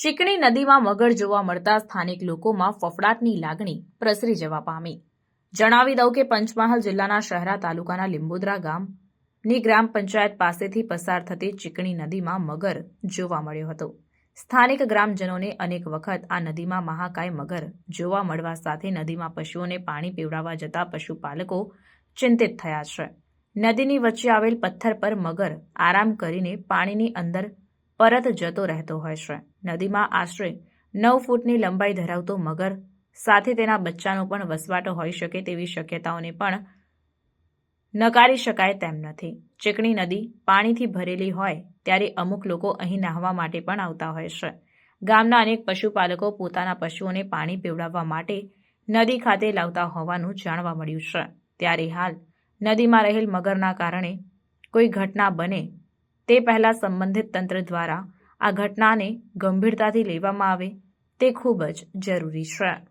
ચીકણી નદીમાં મગર જોવા મળતા સ્થાનિક લોકોમાં ફફડાટની લાગણી પ્રસરી જવા પામી. જણાવી દઉં કે પંચમહાલ જિલ્લાના શહેરા તાલુકાના લીંબોદરા ગામની ગ્રામ પંચાયત પાસેથી પસાર થતી ચીકણી નદીમાં મગર જોવા મળ્યો હતો. સ્થાનિક ગ્રામજનોને અનેક વખત આ નદીમાં મહાકાય મગર જોવા મળવા સાથે નદીમાં પશુઓને પાણી પીવડાવવા જતા પશુપાલકો ચિંતિત થયા છે. નદીની વચ્ચે આવેલ પથ્થર પર મગર આરામ કરીને પાણીની અંદર પરત જતો રહેતો હોય છે. નદીમાં આશરે નવ ફૂટની લંબાઈ ધરાવતો મગર સાથે તેના બચ્ચાનો પણ વસવાટો હોઈ શકે તેવી શક્યતાઓને પણ નકારી શકાય તેમ નથી. ચીકણી નદી પાણીથી ભરેલી હોય ત્યારે અમુક લોકો અહીં નાહવા માટે પણ આવતા હોય છે. ગામના અનેક પશુપાલકો પોતાના પશુઓને પાણી પીવડાવવા માટે નદી ખાતે લાવતા હોવાનું જાણવા મળ્યું છે. ત્યારે હાલ નદીમાં રહેલ મગરના કારણે કોઈ ઘટના બને તે પહેલાં સંબંધિત તંત્ર દ્વારા આ ઘટનાને ગંભીરતાથી લેવામાં આવે તે ખૂબ જ જરૂરી છે.